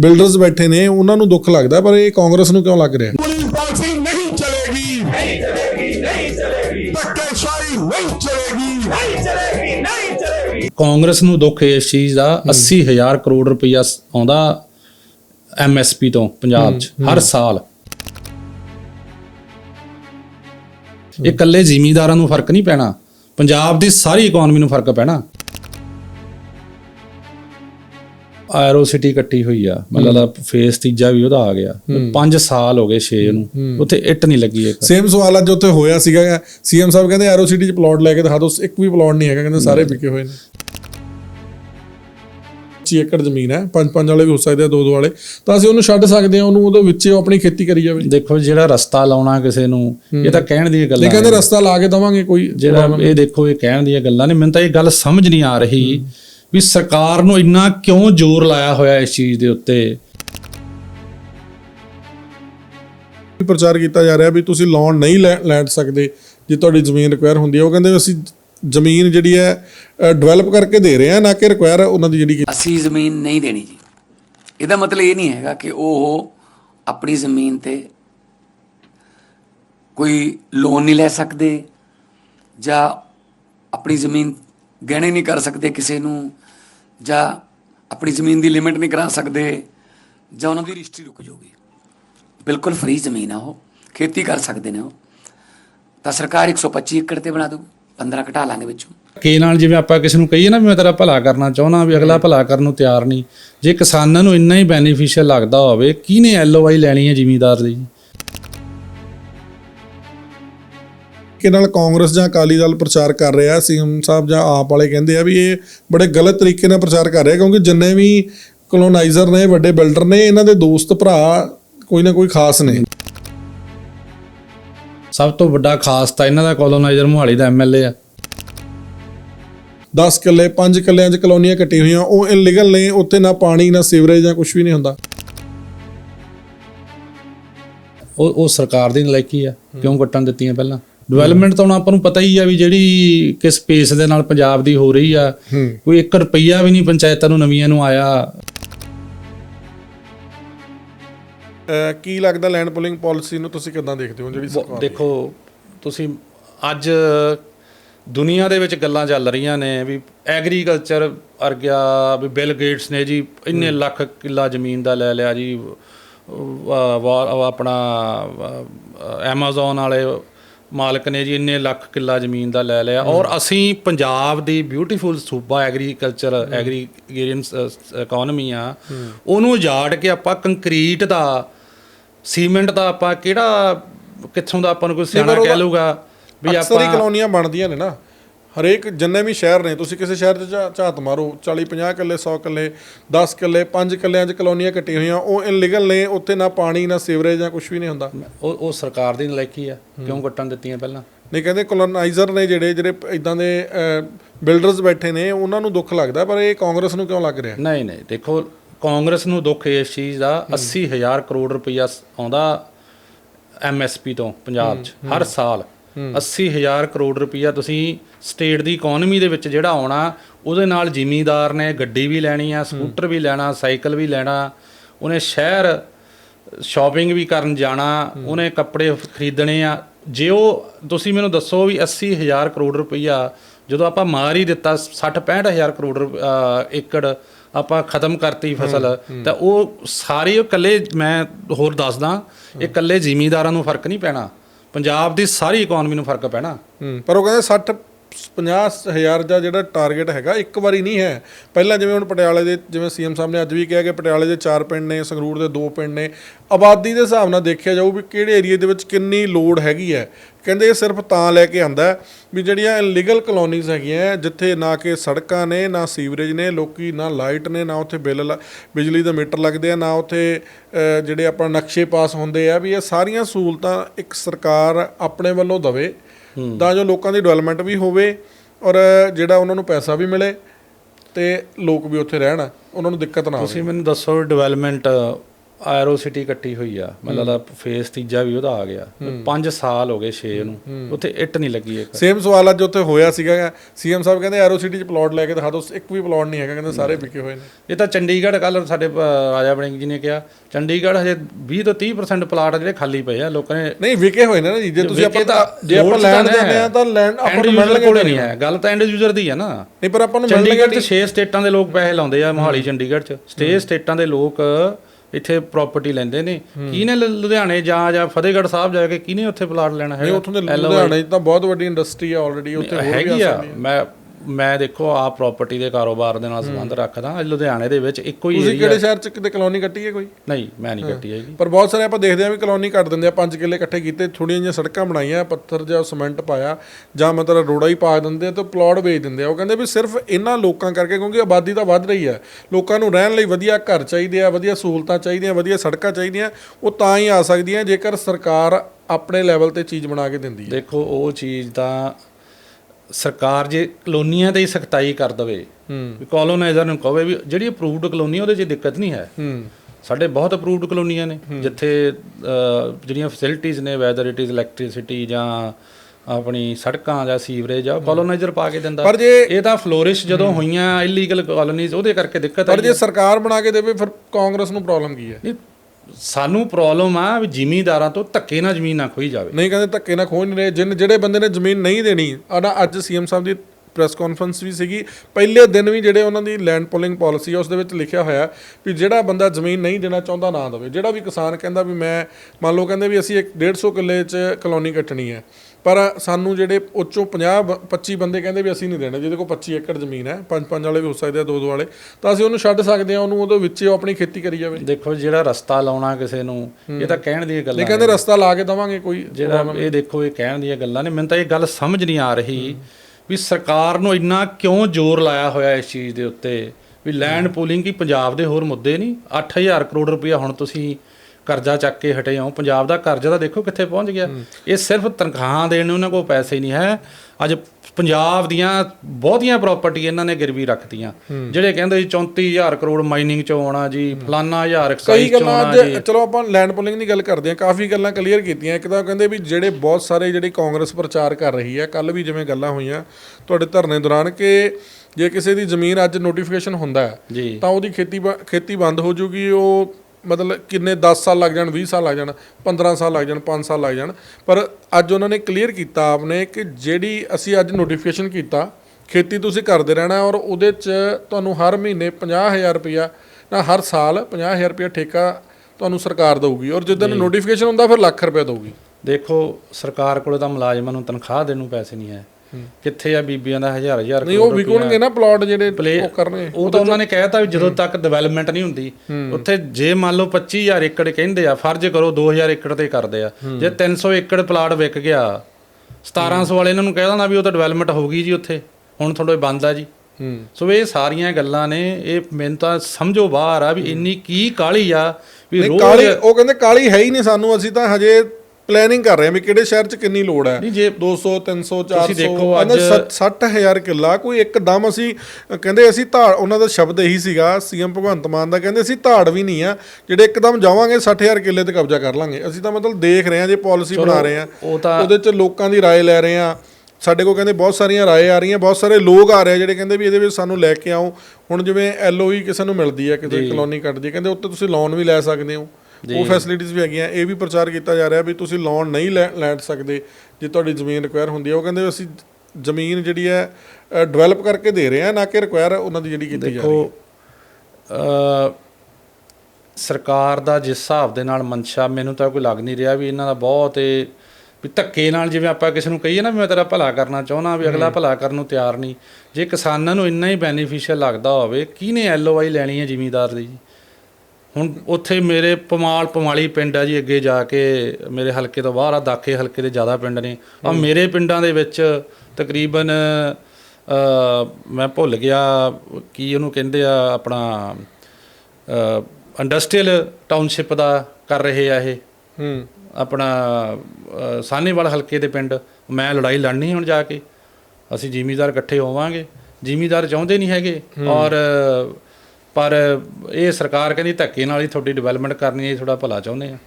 Builders ਬੈਠੇ ਨੇ ਉਹਨਾਂ ਨੂੰ ਦੁੱਖ ਲੱਗਦਾ ਪਰ ਇਹ ਕਾਂਗਰਸ ਨੂੰ ਕਿਉਂ ਲੱਗ ਰਿਹਾ? ਪੁਲਿਸ ਪਾਲਿਸੀ ਨਹੀਂ ਚਲੇਗੀ। ਨਹੀਂ ਚਲੇਗੀ ਨਹੀਂ ਚਲੇਗੀ। ਧੱਕੇਸ਼ਾਹੀ ਨਹੀਂ ਚਲੇਗੀ। ਨਹੀਂ ਚਲੇਗੀ ਨਹੀਂ ਚਲੇਗੀ। ਕਾਂਗਰਸ ਨੂੰ ਦੁੱਖ ਇਸ ਚੀਜ਼ ਦਾ। 80000 ਕਰੋੜ ਰੁਪਈਆ ਸ- ਆਉਂਦਾ ਐਮਐਸਪੀ ਤੋਂ ਪੰਜਾਬ 'ਚ ਹਰ ਸਾਲ। ਇਹ ਇਕੱਲੇ ਜ਼ਿਮੀਂਦਾਰਾਂ ਨੂੰ ਫ਼ਰਕ ਨਹੀਂ ਪੈਣਾ। ਪੰਜਾਬ ਦੀ ਸਾਰੀ ਇਕਨੋਮੀ ਨੂੰ ਫ਼ਰਕ ਪੈਣਾ। ਆਇਰੋ ਸਿਟੀ ਕੱਟੀ ਹੋਈ ਆ। ਮਤਲਬ ਦਾ ਫੇਸ ਤੀਜਾ ਵੀ ਉਹਦਾ ਆ ਗਿਆ। 5 ਸਾਲ ਹੋ ਗਏ 6 ਨੂੰ। ਉੱਥੇ ਇੱਟ ਨਹੀਂ ਲੱਗੀ ਇੱਕ। ਸੇਮ ਸਵਾਲ ਅੱਜ ਉੱਥੇ ਹੋਇਆ ਸੀਗਾ। ਸੀਐਮ ਸਾਹਿਬ ਕਹਿੰਦੇ ਐਰੋ ਸਿਟੀ ਚ ਪਲਾਟ ਲੈ ਕੇ ਦਿਖਾ ਦਿਓ। ਇੱਕ ਵੀ ਪਲਾਟ ਨਹੀਂ ਹੈਗਾ। ਕਹਿੰਦੇ ਸਾਰੇ ਵਿਕੇ ਹੋਏ ਨੇ। 25 ਏਕੜ ਜ਼ਮੀਨ ਹੈ। ਪੰਜ ਪੰਜ ਵਾਲੇ ਵੀ ਹੋ ਸਕਦੇ ਆ ਦੋ ਦੋ ਵਾਲੇ। ਤਾਂ ਅਸੀਂ ਉਹਨੂੰ ਛੱਡ ਸਕਦੇ ਹਾਂ। ਉਹਨੂੰ ਉਹਦੇ ਵਿੱਚ ਆਪਣੀ ਖੇਤੀ ਕਰੀ ਜਾਵੇ। ਦੇਖੋ ਜਿਹੜਾ ਰਸਤਾ ਲਾਉਣਾ ਕਿਸੇ ਨੂੰ ਇਹ ਤਾਂ ਕਹਿਣ ਦੀਆਂ ਗੱਲਾਂ ਨਹੀਂ ਕਹਿੰਦੇ ਰਸਤਾ ਲਾ ਕੇ ਦਵਾਂਗੇ ਕੋਈ ਜਿਹੜਾ ਇਹ ਦੇਖੋ ਇਹ ਕਹਿਣ ਦੀਆਂ ਗੱਲਾਂ ਨੇ। ਮੈਨੂੰ ਤਾਂ ਇਹ ਗੱਲ ਸਮਝ ਨਹੀਂ ਆ ਰਹੀ। ਵੀ ਸਰਕਾਰ ਨੂੰ ਇੰਨਾ ਕਿਉਂ ਜ਼ੋਰ ਲਾਇਆ ਹੋਇਆ ਇਸ ਚੀਜ਼ ਦੇ ਉੱਤੇ? ਪ੍ਰਚਾਰ ਕੀਤਾ ਜਾ ਰਿਹਾ ਵੀ ਤੁਸੀਂ ਲੋਨ ਨਹੀਂ ਲੈ ਲੈ ਸਕਦੇ ਜੇ ਤੁਹਾਡੀ ਜ਼ਮੀਨ ਰਿਕੁਆਇਰ ਹੁੰਦੀ ਹੈ। ਉਹ ਕਹਿੰਦੇ ਅਸੀਂ ਜ਼ਮੀਨ ਜਿਹੜੀ ਹੈ ਡਿਵੈਲਪ ਕਰਕੇ ਦੇ ਰਹੇ ਹਾਂ ਨਾ ਕਿ ਰਿਕੁਆਇਰ ਉਹਨਾਂ ਦੀ ਜਿਹੜੀ ਅਸੀਂ ਜ਼ਮੀਨ ਨਹੀਂ ਦੇਣੀ ਜੀ। ਇਹਦਾ ਮਤਲਬ ਇਹ ਨਹੀਂ ਹੈਗਾ ਕਿ ਉਹ ਆਪਣੀ ਜ਼ਮੀਨ ਤੇ ਕੋਈ ਲੋਨ ਨਹੀਂ ਲੈ ਸਕਦੇ ਜਾਂ ਆਪਣੀ ਜ਼ਮੀਨ ਗਹਿਣੇ ਨਹੀਂ ਕਰ ਸਕਦੇ ਕਿਸੇ ਨੂੰ ਜਾਂ ਆਪਣੀ ਜ਼ਮੀਨ ਦੀ ਲਿਮਿਟ ਨਹੀਂ ਕਰਾ ਸਕਦੇ ਜਾਂ ਉਹਨਾਂ ਦੀ ਰਜਿਸਟਰੀ ਰੁਕ ਜਾਊਗੀ। ਬਿਲਕੁਲ ਫ੍ਰੀ ਜ਼ਮੀਨ ਆ ਉਹ ਖੇਤੀ ਕਰ ਸਕਦੇ ਨੇ ਉਹ। ਤਾਂ ਸਰਕਾਰ 125 ਏਕੜ ਤੇ ਬਣਾ ਦੂ 15 ਘਟਾ ਲਾਂਗੇ ਵਿੱਚੋਂ। ਕੇ ਨਾਲ ਜਿਵੇਂ ਆਪਾਂ ਕਿਸੇ ਨੂੰ ਕਹੀਏ ਨਾ ਵੀ ਮੈਂ ਤੇਰਾ ਭਲਾ ਕਰਨਾ ਚਾਹੁੰਦਾ ਵੀ ਅਗਲਾ ਭਲਾ ਕਰਨ ਨੂੰ ਤਿਆਰ ਨਹੀਂ ਜੇ ਕਿਸਾਨਾਂ ਨੂੰ ਇੰਨਾ ਹੀ ਬੈਨੀਫੀਸ਼ੀਅਲ ਲੱਗਦਾ ਹੋਵੇ ਕਿਹਨੇ ਐਲਓਆਈ ਲੈਣੀ ਹੈ ਜ਼ਿਮੀਂਦਾਰ ਦੀ? ਕਿ ਨਾਲ ਕਾਂਗਰਸ ਜਾਂ ਅਕਾਲੀ ਦਲ ਪ੍ਰਚਾਰ ਕਰ ਰਿਹਾ ਸੀਐਮ ਸਾਹਿਬ ਜਾਂ ਆਪ ਵਾਲੇ ਕਹਿੰਦੇ ਆ ਵੀ ਇਹ ਬੜੇ ਗਲਤ ਤਰੀਕੇ ਨਾਲ ਪ੍ਰਚਾਰ ਕਰ ਰਿਹਾ ਕਿਉਂਕਿ ਜਿੰਨੇ ਵੀ ਕਲੋਨਾਈਜ਼ਰ ਨੇ ਵੱਡੇ ਬਿਲਡਰ ਨੇ ਇਹਨਾਂ ਦੇ ਦੋਸਤ ਭਰਾ ਕੋਈ ਨਾ ਕੋਈ ਖਾਸ ਨੇ। ਸਭ ਤੋਂ ਵੱਡਾ ਖਾਸ ਤਾਂ ਇਹਨਾਂ ਦਾ ਕੋਲੋਨਾਈਜ਼ਰ ਮੁਹਾਲੀ ਦਾ ਐਮਐਲਏ ਆ। 10 ਕਿੱਲੇ 5 ਕਿੱਲਿਆਂ 'ਚ ਕਲੋਨੀਆਂ ਕੱਟੀ ਹੋਈਆਂ ਉਹ ਇਲੀਗਲ ਨੇ ਉੱਥੇ ਨਾ ਪਾਣੀ ਨਾ ਸੀਵਰੇਜ ਜਾਂ ਕੁਝ ਵੀ ਨਹੀਂ ਹੁੰਦਾ। ਉਹ ਉਹ ਸਰਕਾਰ ਦੀ ਨਲਾਇਕੀ ਆ ਕਿਉਂ ਕੱਟਣ ਦਿੱਤੀਆਂ ਪਹਿਲਾਂ? ਡਿਵੈਲਪਮੈਂਟ ਤਾਂ ਹੁਣ ਆਪਾਂ ਨੂੰ ਪਤਾ ਹੀ ਆ ਵੀ ਜਿਹੜੀ ਕਿਸ ਪੇਸ ਦੇ ਨਾਲ ਪੰਜਾਬ ਦੀ ਹੋ ਰਹੀ ਆ ਕੋਈ 1 ਰੁਪਈਆ ਵੀ ਨਹੀਂ ਪੰਚਾਇਤਾਂ ਨੂੰ ਨਵੀਆਂ ਨੂੰ ਆਇਆ। ਕੀ ਲੱਗਦਾ ਲੈਂਡ ਪੁਲਿੰਗ ਪਾਲਿਸੀ ਨੂੰ ਤੁਸੀਂ ਕਿੱਦਾਂ ਦੇਖਦੇ ਹੋ ਜਿਹੜੀ ਸਰਕਾਰ ਦੇਖੋ ਤੁਸੀਂ ਅੱਜ ਦੁਨੀਆ ਦੇ ਵਿੱਚ ਗੱਲਾਂ ਚੱਲ ਰਹੀਆਂ ਨੇ ਵੀ ਐਗਰੀਕਲਚਰ ਅਰ ਗਿਆ ਵੀ ਬਿਲ ਗੇਟਸ ਨੇ ਜੀ ਇੰਨੇ ਲੱਖ ਕਿੱਲਾ ਜ਼ਮੀਨ ਦਾ ਲੈ ਲਿਆ ਜੀ ਆਪਣਾ ਐਮਾਜ਼ਨ ਵਾਲੇ ਮਾਲਕ ਨੇ ਜੀ ਇੰਨੇ ਲੱਖ ਕਿੱਲਾ ਜ਼ਮੀਨ ਦਾ ਲੈ ਲਿਆ। ਔਰ ਅਸੀਂ ਪੰਜਾਬ ਦੀ ਬਿਊਟੀਫੁਲ ਸੂਬਾ ਐਗਰੀਕਲਚਰ ਐਗਰੀਗੇਰੀਅਨ ਇਕਨੋਮੀ ਆ ਉਹਨੂੰ ਉਜਾੜ ਕੇ ਆਪਾਂ ਕੰਕਰੀਟ ਦਾ ਸੀਮੈਂਟ ਦਾ ਆਪਾਂ ਕਿਹੜਾ ਕਿੱਥੋਂ ਦਾ ਆਪਾਂ ਨੂੰ ਕੋਈ ਸਿਆਣਾ ਕਹਿ ਲੂਗਾ ਵੀ ਅਕਸਰ ਹੀ ਆਪਾਂ ਕਲੋਨੀਆਂ ਬਣਦੀਆਂ ਨੇ ਨਾ। ਹਰੇਕ ਜਿੰਨੇ ਵੀ ਸ਼ਹਿਰ ਨੇ ਤੁਸੀਂ ਕਿਸੇ ਸ਼ਹਿਰ 'ਚ ਝਾ- ਝਾਤ ਮਾਰੋ 40 50 ਕਿੱਲੇ 100 ਕਿੱਲੇ 10 ਕਿੱਲੇ 5 ਕਿੱਲਿਆਂ 'ਚ ਕਲੋਨੀਆਂ ਕੱਟੀਆਂ ਹੋਈਆਂ ਉਹ ਇਲੀਗਲ ਨੇ ਉੱਥੇ ਨਾ ਪਾਣੀ ਨਾ ਸੀਵਰੇਜ ਜਾਂ ਕੁਝ ਵੀ ਨਹੀਂ ਹੁੰਦਾ। ਉਹ ਉਹ ਸਰਕਾਰ ਦੀ ਨਲਾਇਕੀ ਆ ਕਿਉਂ ਕੱਟਣ ਦਿੱਤੀਆਂ ਪਹਿਲਾਂ? ਨਹੀਂ ਕਹਿੰਦੇ ਕਲੋਨਾਈਜ਼ਰ ਨੇ ਜਿਹੜੇ ਜਿਹੜੇ ਇਦਾਂ ਦੇ ਬਿਲਡਰਸ ਬੈਠੇ ਨੇ ਉਹਨਾਂ ਨੂੰ ਦੁੱਖ ਲੱਗਦਾ ਪਰ ਇਹ ਕਾਂਗਰਸ ਨੂੰ ਕਿਉਂ ਲੱਗ ਰਿਹਾ? ਨਹੀਂ ਨਹੀਂ ਦੇਖੋ ਕਾਂਗਰਸ ਨੂੰ ਦੁੱਖ ਇਸ ਚੀਜ਼ ਦਾ 80000 ਕਰੋੜ ਰੁਪਈਆ ਸ- ਆਉਂਦਾ ਐਮਐਸਪੀ ਤੋਂ ਪੰਜਾਬ 'ਚ ਹਰ ਸਾਲ। 80000 ਕਰੋੜ ਰੁਪਈਆ ਤੁਸੀਂ ਸਟੇਟ ਦੀ ਇਕਨੋਮੀ ਦੇ ਵਿੱਚ ਜਿਹੜਾ ਆਉਣਾ ਉਹਦੇ ਨਾਲ ਜ਼ਿਮੀਂਦਾਰ ਨੇ ਗੱਡੀ ਵੀ ਲੈਣੀ ਆ ਸਕੂਟਰ ਵੀ ਲੈਣਾ ਸਾਈਕਲ ਵੀ ਲੈਣਾ ਉਹਨੇ ਸ਼ਹਿਰ ਸ਼ਾਪਿੰਗ ਵੀ ਕਰਨ ਜਾਣਾ ਉਹਨੇ ਕੱਪੜੇ ਖਰੀਦਣੇ ਆ। ਜੇ ਉਹ ਤੁਸੀਂ ਮੈਨੂੰ ਦੱਸੋ ਵੀ 80000 ਕਰੋੜ ਰੁਪਈਆ ਜਦੋਂ ਆਪਾਂ ਮਾਰ ਹੀ ਦਿੱਤਾ 60 65000 ਕਰੋੜ ਏਕੜ ਆਪਾਂ ਖਤਮ ਕਰਤੀ ਫਸਲ ਤਾਂ ਉਹ ਸਾਰੇ ਇਕੱਲੇ ਮੈਂ ਹੋਰ ਦੱਸਦਾ ਇਹ ਇਕੱਲੇ ਜ਼ਿਮੀਂਦਾਰਾਂ ਨੂੰ ਫ਼ਰਕ ਨਹੀਂ ਪੈਣਾ। ਪੰਜਾਬ ਦੀ ਸਾਰੀ ਇਕਨੋਮੀ ਨੂੰ ਫ਼ਰਕ ਪੈਣਾ। ਹੂੰ। ਪਰ ਉਹ ਕਹਿੰਦੇ 60 50 ਹਜ਼ਾਰ ਦਾ ਜਿਹੜਾ ਟਾਰਗੇਟ ਹੈਗਾ, ਇੱਕ ਵਾਰੀ ਨਹੀਂ ਹੈ। ਪਹਿਲਾਂ ਜਿਵੇਂ ਹੁਣ ਪਟਿਆਲੇ ਦੇ, ਜਿਵੇਂ ਸੀਐਮ ਸਾਹਿਬ ਨੇ ਅੱਜ ਵੀ ਕਿਹਾ ਕਿ ਪਟਿਆਲੇ ਦੇ 4 ਪਿੰਡ ਨੇ, ਸੰਗਰੂਰ ਦੇ 2 ਪਿੰਡ ਨੇ। ਆਬਾਦੀ ਦੇ ਹਿਸਾਬ ਨਾਲ ਦੇਖਿਆ ਜਾਊ ਵੀ ਕਿਹੜੇ ਏਰੀਆ ਦੇ ਵਿੱਚ ਕਿੰਨੀ ਲੋੜ ਹੈਗੀ ਹੈ। ਕਹਿੰਦੇ ਇਹ ਸਿਰਫ ਤਾਂ ਲੈ ਕੇ ਆਂਦਾ ਵੀ ਜਿਹੜੀਆਂ ਇਲੀਗਲ ਕਲੋਨੀਜ਼ ਹੈਗੀਆਂ, ਜਿੱਥੇ ਨਾ ਕਿ ਸੜਕਾਂ ਨੇ, ਨਾ ਸੀਵਰੇਜ ਨੇ, ਲੋਕੀ ਨਾ ਲਾਈਟ ਨੇ, ਨਾ ਉੱਥੇ ਬਿੱਲ ਲ- ਬਿਜਲੀ ਦੇ ਮੀਟਰ ਲੱਗਦੇ ਆ, ਨਾ ਉੱਥੇ ਜਿਹੜੇ ਆਪਣਾ ਨਕਸ਼ੇ ਪਾਸ ਹੁੰਦੇ ਆ, ਵੀ ਇਹ ਸਾਰੀਆਂ ਸਹੂਲਤਾਂ ਇੱਕ ਸਰਕਾਰ ਆਪਣੇ ਵੱਲੋਂ ਦਵੇ। ਤਾਂ ਜੋ ਲੋਕਾਂ ਦੀ ਡਿਵੈਲਪਮੈਂਟ ਵੀ ਹੋਵੇ ਔਰ ਜਿਹੜਾ ਉਹਨਾਂ ਨੂੰ ਪੈਸਾ ਵੀ ਮਿਲੇ ਤੇ ਲੋਕ ਵੀ ਉੱਥੇ ਰਹਿਣ ਉਹਨਾਂ ਨੂੰ ਦਿੱਕਤ ਨਾ ਹੋਵੇ। ਤੁਸੀਂ ਮੈਨੂੰ ਦੱਸੋ ਡਿਵੈਲਪਮੈਂਟ ਐਰੋ ਸਿਟੀ ਕੱਟੀ ਹੋਈ ਆ। ਮੈਨੂੰ ਲੱਗਦਾ ਫੇਸ ਤੀਜਾ ਵੀ ਉਹਦਾ ਆ ਗਿਆ। 5 ਸਾਲ ਹੋ ਗਏ 6 ਨੂੰ। ਉੱਥੇ ਇੱਟ ਨਹੀਂ ਲੱਗੀ ਇੱਕ। ਸੇਮ ਸਵਾਲ ਅੱਜ ਉੱਥੇ ਹੋਇਆ ਸੀਗਾ। ਸੀਐਮ ਸਾਹਿਬ ਕਹਿੰਦੇ ਐਰੋ ਸਿਟੀ 'ਚ ਪਲਾਟ ਲੈ ਕੇ ਦਿਖਾ ਦਿਓ। ਇੱਕ ਵੀ ਪਲਾਟ ਨਹੀਂ ਹੈਗਾ। ਕਹਿੰਦੇ ਸਾਰੇ ਵਿਕੇ ਹੋਏ ਨੇ। ਇਹ ਤਾਂ ਚੰਡੀਗੜ੍ਹ ਕੱਲ ਸਾਡੇ ਰਾਜਾ ਵੜਿੰਗ ਜੀ ਨੇ ਕਿਹਾ। ਚੰਡੀਗੜ੍ਹ ਹਜੇ 20 ਤੋਂ 30% ਪਲਾਟ ਜਿਹੜੇ ਖਾਲੀ ਪਏ ਆ। ਲੋਕਾਂ ਨੇ ਨਹੀਂ ਵਿਕੇ ਹੋਏ ਨੇ ਨਾ ਜੀ। ਜੇ ਤੁਸੀਂ ਆਪਾਂ ਤਾਂ ਜੇ ਆਪਾਂ ਲੈਂਡ ਜਾਂਦੇ ਆ ਤਾਂ ਲੈਂਡ ਆਪਾਂ ਨੂੰ ਮਿਲਣਗੇ ਕੋਲੇ ਨਹੀਂ ਹੈ। ਗੱਲ ਤਾਂ ਐਂਡ ਯੂਜ਼ਰ ਦੀ ਹੈ ਨਾ। ਨਹੀਂ ਪਰ ਆਪਾਂ ਨੂੰ ਮਿਲਣਗੇ ਚੰਡੀਗੜ੍ਹ 'ਚ 6 ਸਟੇਟਾਂ ਦੇ ਲੋਕ ਪੈਸੇ ਲਾਉਂਦੇ ਆ। ਮੋਹਾਲੀ ਚੰਡੀਗੜ੍ਹ 'ਚ। 6 ਸਟੇਟਾਂ ਦੇ ਲੋਕ ਇੱਥੇ ਪ੍ਰਾਪਰਟੀ ਲੈਂਦੇ ਨੇ। ਕਿਹਨੇ ਲੁਧਿਆਣੇ ਜਾ ਜਾਂ ਫਤਿਹਗੜ੍ਹ ਸਾਹਿਬ ਜਾ ਕੇ ਕਿਹਨੇ ਉੱਥੇ ਪਲਾਟ ਲੈਣਾ ਨਹੀਂ ਹੈ ਉੱਥੋਂ ਦੇ ਲੁਧਿਆਣੇ ਤਾਂ ਬਹੁਤ ਵੱਡੀ ਇੰਡਸਟਰੀ ਆ ਆਲਰੇਡੀ ਉੱਥੇ ਹੋਰ ਵੀ ਹੈਗੀ ਆ। ਆ। ਮੈਂ ਮੈਂ ਦੇਖੋ ਆ ਪ੍ਰਾਪਰਟੀ ਦੇ ਕਾਰੋਬਾਰ ਦੇ ਨਾਲ ਸੰਬੰਧ ਰੱਖਦਾ। ਲੁਧਿਆਣੇ ਦੇ ਵਿੱਚ ਇੱਕੋ ਹੀ ਤੁਸੀਂ ਏਰੀਆ ਕਿਹੜੇ ਸ਼ਹਿਰ 'ਚ ਕਿਤੇ ਕਲੋਨੀ ਕੱਟੀ ਹੈ ਕੋਈ? ਨਹੀਂ ਮੈਂ ਨਹੀਂ ਕੱਟੀ ਹੈਗੀ। ਪਰ ਬਹੁਤ ਸਾਰੇ ਆਪਾਂ ਦੇਖਦੇ ਆ ਵੀ ਕਲੋਨੀ ਕੱਟ ਦਿੰਦੇ ਆ ਪੰਜ ਕਿੱਲੇ ਇਕੱਠੇ ਕੀਤੇ ਥੋੜੀਆਂ ਜਿਹੀਆਂ ਸੜਕਾਂ ਬਣਾਈਆਂ ਪੱਥਰ ਜਾਂ ਸੀਮੈਂਟ ਪਾਇਆ ਜਾਂ ਮਤਲਬ ਰੋੜਾ ਹੀ ਪਾ ਦਿੰਦੇ ਆ ਤੇ ਪਲਾਟ ਵੇਚ ਦਿੰਦੇ ਆ। ਉਹ ਕਹਿੰਦੇ ਵੀ ਸਿਰਫ ਇਹਨਾਂ ਲੋਕਾਂ ਕਰਕੇ ਕਿਉਂਕਿ ਆਬਾਦੀ ਤਾਂ ਵੱਧ ਰਹੀ ਹੈ। ਲੋਕਾਂ ਨੂੰ ਰਹਿਣ ਲਈ ਵਧੀਆ ਘਰ ਚਾਹੀਦੇ ਆ ਵਧੀਆ ਸਹੂਲਤਾਂ ਚਾਹੀਦੀਆਂ ਵਧੀਆ ਸੜਕਾਂ ਚਾਹੀਦੀਆਂ ਉਹ ਤਾਂ ਹੀ ਆ ਸਕਦੀਆਂ ਜੇਕਰ ਸਰਕਾਰ ਆਪਣੇ ਲੈਵਲ ਤੇ ਚੀਜ਼ ਬਣਾ ਕੇ ਦਿੰਦੀ ਹੈ। ਦੇਖੋ ਉਹ ਚੀਜ਼ ਤਾਂ ਸਰਕਾਰ ਜੇ ਕਲੋਨੀਆਂ ਤੇ ਹੀ ਸਖਤਾਈ ਕਰ ਦਵੇ ਵੀ ਕਲੋਨਾਈਜ਼ਰ ਨੂੰ ਕਹਵੇ ਵੀ ਜਿਹੜੀ ਅਪਰੂਵਡ ਕਲੋਨੀ ਉਹਦੇ 'ਚ ਦਿੱਕਤ ਨਹੀਂ ਹੈ। ਸਾਡੇ ਬਹੁਤ ਅਪਰੂਵਡ ਕਲੋਨੀਆਂ ਨੇ ਜਿੱਥੇ ਜਿਹੜੀਆਂ ਫੈਸਿਲਿਟੀਆਂ ਨੇ ਵੈਦਰ ਇਟ ਇਜ਼ ਇਲੈਕਟ੍ਰਿਸਿਟੀ ਜਾਂ ਆਪਣੀ ਸੜਕਾਂ ਜਾਂ ਸੀਵਰੇਜ ਆ ਕਲੋਨਾਈਜ਼ਰ ਪਾ ਕੇ ਦਿੰਦਾ। ਪਰ ਜੇ- ਇਹ ਤਾਂ ਫਲੋਰਿਸ਼ ਜਦੋਂ ਹੋਈਆਂ ਇਲੀਗਲ ਕਾਲੋਨੀਜ਼ ਉਹਦੇ ਕਰਕੇ ਦਿੱਕਤ ਪਰ ਆਈ ਜੇ ਸਰਕਾਰ ਬਣਾ ਕੇ ਦੇਵੇ ਫਿਰ ਕਾਂਗਰਸ ਨੂੰ ਪ੍ਰੋਬਲਮ ਕੀ ਹੈ? ਨਹੀਂ, ਸਾਨੂੰ ਪ੍ਰੋਬਲਮ ਆ ਵੀ ਜ਼ਿਮੀਂਦਾਰਾਂ ਤੋਂ ਧੱਕੇ ਨਾਲ ਜ਼ਮੀਨ ਨਾ ਖੋਈ ਜਾਵੇ। ਨਹੀਂ ਕਹਿੰਦੇ ਧੱਕੇ ਨਾਲ ਖੋਹ ਨਹੀਂ ਰਹੇ। ਜਿਨ ਜਿਹੜੇ ਬੰਦੇ ਨੇ ਜ਼ਮੀਨ ਨਹੀਂ ਦੇਣੀ ਆਡਾ ਅੱਜ ਸੀਐਮ ਸਾਹਿਬ ਦੀ ਪ੍ਰੈਸ ਕਾਨਫਰੰਸ ਵੀ ਸੀਗੀ। ਪਹਿਲੇ ਦਿਨ ਵੀ ਜਿਹੜੇ ਉਹਨਾਂ ਦੀ ਲੈਂਡ ਪੋਲਿੰਗ ਪਾਲਿਸੀ ਆ, ਉਸ ਦੇ ਵਿੱਚ ਲਿਖਿਆ ਹੋਇਆ ਵੀ ਜਿਹੜਾ ਬੰਦਾ ਜ਼ਮੀਨ ਨਹੀਂ ਦੇਣਾ ਚਾਹੁੰਦਾ ਨਾ ਦੇਵੇ। ਜਿਹੜਾ ਵੀ ਕਿਸਾਨ ਕਹਿੰਦਾ ਵੀ ਮੈਂ ਮੰਨ ਲਓ ਕਹਿੰਦੇ ਵੀ ਅਸੀਂ ਇੱਕ 150 ਕਿੱਲੇ 'ਚ ਕਲੋਨੀ ਕੱਟਣੀ ਹੈ। ਪਰ ਸਾਨੂੰ ਜਿਹੜੇ ਉੱਚੋਂ 50 ਬ- 25 ਬੰਦੇ ਕਹਿੰਦੇ ਵੀ ਅਸੀਂ ਨਹੀਂ ਦੇਣਾ ਜਿਹਦੇ ਕੋਲ 25 ਏਕੜ ਜ਼ਮੀਨ ਹੈ ਪੰਜ ਪੰਜ ਵਾਲੇ ਵੀ ਹੋ ਸਕਦੇ ਆ ਦੋ ਦੋ ਵਾਲੇ ਤਾਂ ਅਸੀਂ ਉਹਨੂੰ ਛੱਡ ਸਕਦੇ ਆ ਉਹਨੂੰ ਉਹਦੇ ਵਿੱਚ ਉਹ ਆਪਣੀ ਖੇਤੀ ਕਰੀ ਜਾਵੇ। ਦੇਖੋ ਜਿਹੜਾ ਰਸਤਾ ਲਾਉਣਾ ਕਿਸੇ ਨੂੰ ਇਹ ਤਾਂ ਕਹਿਣ ਦੀਆਂ ਗੱਲਾਂ ਨਹੀਂ ਕਹਿੰਦੇ ਰਸਤਾ ਲਾ ਕੇ ਦਵਾਂਗੇ ਕੋਈ ਜਿਹੜਾ ਇਹ ਦੇਖੋ ਇਹ ਕਹਿਣ ਦੀਆਂ ਗੱਲਾਂ ਨੇ। ਮੈਨੂੰ ਤਾਂ ਇਹ ਗੱਲ ਸਮਝ ਨਹੀਂ ਆ ਰਹੀ ਵੀ ਸਰਕਾਰ ਨੂੰ ਇੰਨਾ ਕਿਉਂ ਜ਼ੋਰ ਲਾਇਆ ਹੋਇਆ ਇਸ ਚੀਜ਼ ਦੇ ਉੱਤੇ? ਵੀ ਲੈਂਡ ਪੂਲਿੰਗ ਕੀ ਪੰਜਾਬ ਦੇ ਹੋਰ ਮੁੱਦੇ ਨਹੀਂ? 8000 ਕਰੋੜ ਰੁਪਇਆ ਹੁਣ ਤੁਸੀਂ ਕਰਜ਼ਾ ਚੱਕ ਕੇ ਹਟੇ ਹੋ। ਪੰਜਾਬ ਦਾ ਕਰਜ਼ਾ ਤਾਂ ਦੇਖੋ ਕਿੱਥੇ ਪਹੁੰਚ ਗਿਆ। ਇਹ ਸਿਰਫ ਤਨਖਾਹਾਂ ਦੇਣ ਨੂੰ ਉਹਨਾਂ ਕੋਲ ਪੈਸੇ ਹੀ ਨਹੀਂ ਹੈ। ਅੱਜ ਪੰਜਾਬ ਦੀਆਂ ਬਹੁਤੀਆਂ ਪ੍ਰਾਪਰਟੀ ਇਹਨਾਂ ਨੇ ਗਿਰਵੀ ਰੱਖਤੀਆਂ। ਜਿਹੜੇ ਕਹਿੰਦੇ ਜੀ 34000 ਕਰੋੜ ਮਾਈਨਿੰਗ ਚ ਆਉਣਾ ਜੀ ਫਲਾਨਾ ਹਜ਼ਾਰ ਕਈ ਐਕਸਾਈਜ਼ ਚ ਆਉਣਾ ਜੀ। ਚਲੋ ਆਪਾਂ ਲੈਂਡ ਪੁਲਿੰਗ ਦੀ ਗੱਲ ਕਰਦੇ ਹਾਂ ਕਾਫੀ ਗੱਲਾਂ ਕਲੀਅਰ ਕੀਤੀਆਂ। ਇੱਕ ਤਾਂ ਕਹਿੰਦੇ ਵੀ ਜਿਹੜੇ ਬਹੁਤ ਸਾਰੇ ਜਿਹੜੀ ਕਾਂਗਰਸ ਪ੍ਰਚਾਰ ਕਰ ਰਹੀ ਹੈ ਕੱਲ ਵੀ ਜਿਵੇਂ ਗੱਲਾਂ ਹੋਈਆਂ ਤੁਹਾਡੇ ਧਰਨੇ ਦੌਰਾਨ ਕਿ ਜੇ ਕਿਸੇ ਦੀ ਜ਼ਮੀਨ ਅੱਜ ਨੋਟੀਫਿਕੇਸ਼ਨ ਹੁੰਦਾ ਹੈ ਤਾਂ ਉਹਦੀ ਖੇਤੀ ਖੇਤੀ ਬੰਦ ਹੋ ਜੂਗੀ ਉਹ ਮਤਲਬ ਕਿੰਨੇ 10 ਸਾਲ ਲੱਗ ਜਾਣ 20 ਸਾਲ ਲੱਗ ਜਾਣ 15 ਸਾਲ ਲੱਗ ਜਾਣ 5 ਸਾਲ ਲੱਗ ਜਾਣ। ਪਰ ਅੱਜ ਉਹਨਾਂ ਨੇ ਕਲੀਅਰ ਕੀਤਾ ਆਪਨੇ ਕਿ ਜਿਹੜੀ ਅਸੀਂ ਅੱਜ ਨੋਟੀਫਿਕੇਸ਼ਨ ਕੀਤਾ ਖੇਤੀ ਤੁਸੀਂ ਕਰਦੇ ਰਹਿਣਾ ਔਰ ਉਹਦੇ 'ਚ ਤੁਹਾਨੂੰ ਹਰ ਮਹੀਨੇ 50000 ਰੁਪਇਆ ਨਾ ਹਰ ਸਾਲ 50000 ਰੁਪਇਆ ਠੇਕਾ ਤੁਹਾਨੂੰ ਸਰਕਾਰ ਦਊਗੀ ਔਰ ਜਿੱਦਣ ਨੋਟੀਫਿਕੇਸ਼ਨ ਹੁੰਦਾ ਫਿਰ ਲੱਖ ਰੁਪਇਆ ਦਊਗੀ। ਦੇਖੋ ਸਰਕਾਰ ਕੋਲੇ ਤਾਂ ਮੁਲਾਜ਼ਮਾਂ ਨੂੰ ਤਨਖਾਹ ਦੇਣ ਨੂੰ ਪੈਸੇ ਨਹੀਂ ਹੈ। ਕਿੱਥੇ ਆ ਬੀਬੀਆਂ ਦਾ ਹਜ਼ਾਰ ਹਜ਼ਾਰ ਨਹੀਂ ਉਹ ਵਿਕਣਗੇ ਨਾ ਪਲਾਟ ਜਿਹੜੇ ਉਹ ਕਰਨੇ। ਉਹ ਤਾਂ ਉਹਨਾਂ ਨੇ ਕਹਿਤਾ ਵੀ ਜਦੋਂ ਤੱਕ ਡਿਵੈਲਪਮੈਂਟ ਨਹੀਂ ਹੁੰਦੀ ਉੱਥੇ ਜੇ ਮੰਨ ਲਓ 25000 ਏਕੜ ਕਹਿੰਦੇ ਆ ਫਰਜ਼ ਕਰੋ 2000 ਏਕੜ ਤੇ ਕਰਦੇ ਆ। ਜੇ 300 ਏਕੜ ਪਲਾਟ ਵਿਕ ਗਿਆ 1700 ਵਾਲੇ ਇਹਨਾਂ ਨੂੰ ਕਹਿ ਦੇਣਾ ਵੀ ਉਹ ਤਾਂ ਡਿਵੈਲਪਮੈਂਟ ਹੋ ਗਈ ਜੀ ਉੱਥੇ। ਹੁਣ ਤੁਹਾਡੇ ਬੰਦ ਆ ਜੀ। ਸੋ ਇਹ ਸਾਰੀਆਂ ਗੱਲਾਂ ਨੇ ਇਹ ਮੈਨੂੰ ਤਾਂ ਸਮਝੋ ਬਾਹਰ ਆ ਵੀ ਇੰਨੀ ਕੀ ਕਾਲੀ ਆ ਵੀ ਰੋਜ਼ ਕਾਲੀ ਉਹ ਕਹਿੰਦੇ ਕਾਲੀ ਹੈ ਹੀ ਨਹੀਂ ਸਾਨੂੰ ਅਸੀਂ ਤਾਂ ਹਜੇ ਪਲੈਨਿੰਗ ਕਰ ਰਹੇ ਹਾਂ ਵੀ ਕਿਹੜੇ ਸ਼ਹਿਰ 'ਚ ਕਿੰਨੀ ਲੋੜ ਹੈ ਨਹੀਂ ਜੇ 200 300 400 ਦੇਖੋ ਕਹਿੰਦੇ ਅੱਜ- 60000 ਕਿੱਲਾ ਕੋਈ ਇੱਕਦਮ ਅਸੀਂ ਅ, ਕਹਿੰਦੇ ਅਸੀਂ ਧਾੜ ਉਹਨਾਂ ਦਾ ਸ਼ਬਦ ਇਹੀ ਸੀਗਾ ਸੀਐਮ ਭਗਵੰਤ ਮਾਨ ਦਾ ਕਹਿੰਦੇ ਅਸੀਂ ਧਾੜ ਵੀ ਨਹੀਂ ਆ ਜਿਹੜੇ ਇੱਕਦਮ ਜਾਵਾਂਗੇ 60000 ਕਿੱਲੇ ਤੇ ਕਬਜ਼ਾ ਕਰ ਲਾਂਗੇ ਅਸੀਂ ਤਾਂ ਮਤਲਬ ਦੇਖ ਰਹੇ ਹਾਂ ਜੇ ਪਾਲਿਸੀ ਬਣਾ ਰਹੇ ਹਾਂ ਉਹ ਤਾਂ ਉਹਦੇ 'ਚ ਲੋਕਾਂ ਦੀ رائے ਲੈ ਰਹੇ ਹਾਂ ਸਾਡੇ ਕੋਲ ਕਹਿੰਦੇ ਬਹੁਤ ਸਾਰੀਆਂ رائے ਆ ਰਹੀਆਂ ਬਹੁਤ ਸਾਰੇ ਲੋਕ ਆ ਰਹੇ ਆ ਜਿਹੜੇ ਕਹਿੰਦੇ ਵੀ ਇਹਦੇ ਵਿੱਚ ਸਾਨੂੰ ਲੈ ਕੇ ਆਓ ਹੁਣ ਜਿਵੇਂ ਐਲਓਈ ਕਿਸੇ ਨੂੰ ਮਿਲਦੀ ਹੈ ਕਿਸੇ ਕਲੋਨੀ ਕੱਟਦੀ ਹੈ ਕਹਿੰਦੇ ਉੱਤੇ ਤੁਸੀਂ ਲੋਨ ਵੀ ਲੈ ਸਕਦੇ ਹੋ ਉਹ ਫੈਸਿਲਿਟੀਆਂ ਵੀ ਹੈਗੀਆਂ। ਇਹ ਵੀ ਪ੍ਰਚਾਰ ਕੀਤਾ ਜਾ ਰਿਹਾ ਵੀ ਤੁਸੀਂ ਲੋਨ ਨਹੀਂ ਲੈ ਲੈ ਸਕਦੇ ਜੇ ਤੁਹਾਡੀ ਜ਼ਮੀਨ ਰਿਕੁਆਇਰ ਹੁੰਦੀ ਹੈ। ਉਹ ਕਹਿੰਦੇ ਅਸੀਂ ਜ਼ਮੀਨ ਜਿਹੜੀ ਹੈ ਡਿਵੈਲਪ ਕਰਕੇ ਦੇ ਰਹੇ ਹਾਂ ਨਾ ਕਿ ਰਿਕੁਆਇਰ ਉਹਨਾਂ ਦੀ ਜਿਹੜੀ ਕੀਤੀ ਜਾ ਰਹੀ ਹੈ। ਦੇਖੋ ਸਰਕਾਰ ਦਾ ਜਿਸ ਹਿਸਾਬ ਦੇ ਨਾਲ ਮਨਸ਼ਾ ਮੈਨੂੰ ਤਾਂ ਕੋਈ ਲੱਗ ਨਹੀਂ ਰਿਹਾ ਵੀ ਇਹਨਾਂ ਦਾ ਬਹੁਤ ਇਹ ਵੀ ਧੱਕੇ ਨਾਲ ਜਿਵੇਂ ਆਪਾਂ ਕਿਸੇ ਨੂੰ ਕਹੀਏ ਨਾ ਵੀ ਮੈਂ ਤੇਰਾ ਭਲਾ ਕਰਨਾ ਚਾਹੁੰਦਾ ਵੀ ਅਗਲਾ ਭਲਾ ਕਰਨ ਨੂੰ ਤਿਆਰ ਨਹੀਂ। ਜੇ ਕਿਸਾਨਾਂ ਨੂੰ ਇੰਨਾ ਹੀ ਬੈਨੀਫੀਸ਼ੀਅਲ ਲੱਗਦਾ ਹੋਵੇ ਕਿਹਨੇ ਐਲਓਆਈ ਲੈਣੀ ਹੈ ਜ਼ਿਮੀਂਦਾਰ ਦੀ ਜੀ ਹੁਣ ਉੱਥੇ ਮੇਰੇ ਪਮਾਲ ਪਮਾਲੀ ਪਿੰਡ ਆ ਜੀ ਅੱਗੇ ਜਾ ਕੇ ਮੇਰੇ ਹਲਕੇ ਤੋਂ ਬਾਹਰ ਆ ਦਾਖੇ ਹਲਕੇ ਦੇ ਜ਼ਿਆਦਾ ਪਿੰਡ ਨੇ। ਆ ਮੇਰੇ ਪਿੰਡਾਂ ਦੇ ਵਿੱਚ ਤਕਰੀਬਨ ਮੈਂ ਭੁੱਲ ਗਿਆ ਕੀ ਉਹਨੂੰ ਕਹਿੰਦੇ ਆ ਆਪਣਾ ਇੰਡਸਟਰੀਅਲ ਟਾਊਨਸ਼ਿਪ ਦਾ ਕਰ ਰਹੇ ਆ ਇਹ। ਹੂੰ। ਆਪਣਾ ਅ, ਸਾਹਨੇਵਾਲ ਹਲਕੇ ਦੇ ਪਿੰਡ। ਮੈਂ ਲੜਾਈ ਲੜਨੀ ਹੁਣ ਜਾ ਕੇ। ਅਸੀਂ ਜ਼ਿਮੀਦਾਰ ਇਕੱਠੇ ਹੋਵਾਂਗੇ। ਜ਼ਿਮੀਦਾਰ ਚਾਹੁੰਦੇ ਨਹੀਂ ਹੈਗੇ। ਔਰ ਪਰ ਇਹ ਸਰਕਾਰ ਕਹਿੰਦੀ ਧੱਕੇ ਨਾਲ ਹੀ ਤੁਹਾਡੀ ਡਿਵੈਲਪਮੈਂਟ ਕਰਨੀ ਹੈ ਥੋੜਾ ਭਲਾ ਚਾਹੁੰਦੇ ਆ।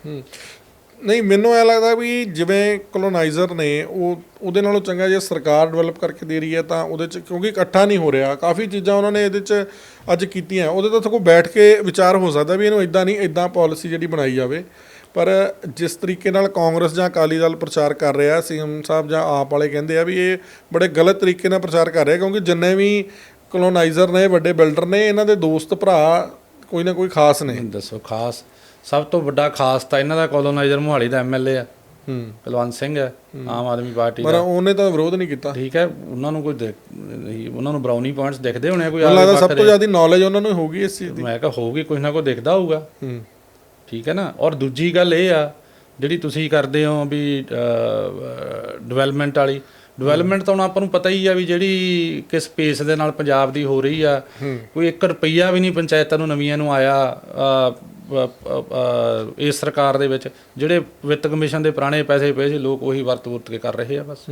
ਨਹੀਂ, ਮੈਨੂੰ ਐ ਲੱਗਦਾ ਵੀ ਜਿਵੇਂ ਕਲੋਨਾਈਜ਼ਰ ਨੇ, ਉਹ ਉਹਦੇ ਨਾਲੋਂ ਚੰਗਾ ਜੇ ਸਰਕਾਰ ਡਿਵੈਲਪ ਕਰਕੇ ਦੇ ਰਹੀ ਹੈ, ਤਾਂ ਉਹਦੇ ਚ ਕਿਉਂਕਿ ਇਕੱਠਾ ਨਹੀਂ ਹੋ ਰਿਹਾ। ਕਾਫੀ ਚੀਜ਼ਾਂ ਉਹਨਾਂ ਨੇ ਇਹਦੇ ਚ ਅੱਜ ਕੀਤੀਆਂ। ਉਹਦੇ ਤੋਂ ਸਗੋਂ ਬੈਠ ਕੇ ਵਿਚਾਰ ਹੋ ਸਕਦਾ ਵੀ ਇਹਨੂੰ ਇਦਾਂ ਨਹੀਂ ਇਦਾਂ ਪਾਲਿਸੀ ਜਿਹੜੀ ਬਣਾਈ ਜਾਵੇ। ਪਰ ਜਿਸ ਤਰੀਕੇ ਨਾਲ ਕਾਂਗਰਸ ਜਾਂ ਅਕਾਲੀ ਦਲ ਪ੍ਰਚਾਰ ਕਰ ਰਿਹਾ, ਸੀਐਮ ਸਾਹਿਬ ਜਾਂ ਆਪ ਵਾਲੇ ਕਹਿੰਦੇ ਆ ਵੀ ਇਹ ਬੜੇ ਗਲਤ ਤਰੀਕੇ ਨਾਲ ਪ੍ਰਚਾਰ ਕਰ ਰਿਹਾ, ਕਿਉਂਕਿ ਜਿੰਨੇ ਵੀ ਕਲੋਨਾਈਜ਼ਰ ਨੇ ਵੱਡੇ ਬਿਲਡਰ ਨੇ ਇਹਨਾਂ ਦੇ ਦੋਸਤ ਭਰਾ ਕੋਈ ਨਾ ਕੋਈ ਖਾਸ ਨੇ। ਦੱਸੋ ਖਾਸ। ਸਭ ਤੋਂ ਵੱਡਾ ਖਾਸ ਤਾਂ ਇਹਨਾਂ ਦਾ ਕੋਲੋਨਾਈਜ਼ਰ ਮੁਹਾਲੀ ਦਾ ਐਮਐਲਏ ਆ। ਹੂੰ। ਕੁਲਵੰਤ ਸਿੰਘ ਹੈ। ਆਮ ਆਦਮੀ ਪਾਰਟੀ ਪਰ ਦਾ। ਉਹਨੇ ਤਾਂ ਵਿਰੋਧ ਨਹੀਂ ਕੀਤਾ। ਠੀਕ ਹੈ ਉਹਨਾਂ ਨੂੰ ਕੋਈ ਉਹਨਾਂ ਨੂੰ ਬਰਾਉਨੀ ਪੁਆਇੰਟਸ ਦਿਖਦੇ ਹੋਣੇ ਆ ਕੋਈ ਮੈਨੂੰ ਲੱਗਦਾ ਸਭ ਤੋਂ ਜ਼ਿਆਦਾ ਨੌਲੇਜ ਉਹਨਾਂ ਨੂੰ ਹੋਊਗੀ ਇਸ ਚੀਜ਼ ਦੀ। ਮੈਂ ਕਿਹਾ ਹੋਊਗੀ ਕੁਝ ਨਾ ਕੋਈ ਦਿਖਦਾ ਹੋਊਗਾ। ਹੂੰ। ਠੀਕ ਹੈ ਨਾ? ਔਰ ਦੂਜੀ ਗੱਲ ਇਹ ਆ ਜਿਹੜੀ ਤੁਸੀਂ ਕਰਦੇ ਹੋ ਵੀ ਡਿਵੈਲਪਮੈਂਟ ਵਾਲੀ ਡਿਵੈਲਪਮੈਂਟ ਤਾਂ ਹੁਣ ਆਪਾਂ ਨੂੰ ਪਤਾ ਹੀ ਆ ਵੀ ਜਿਹੜੀ ਕਿਸ ਪੇਸ ਦੇ ਨਾਲ ਪੰਜਾਬ ਦੀ ਹੋ ਰਹੀ ਆ ਕੋਈ 1 ਰੁਪਈਆ ਵੀ ਨਹੀਂ ਪੰਚਾਇਤਾਂ ਨੂੰ ਨਵੀਆਂ ਨੂੰ ਆਇਆ ਇਸ ਸਰਕਾਰ ਦੇ ਵਿੱਚ ਜਿਹੜੇ ਵਿੱਤ ਕਮਿਸ਼ਨ ਦੇ ਪੁਰਾਣੇ ਪੈਸੇ ਪਏ ਸੀ ਲੋਕ ਉਹੀ ਵਰਤ ਵਰਤ ਕੇ ਕਰ ਰਹੇ ਆ ਬਸ।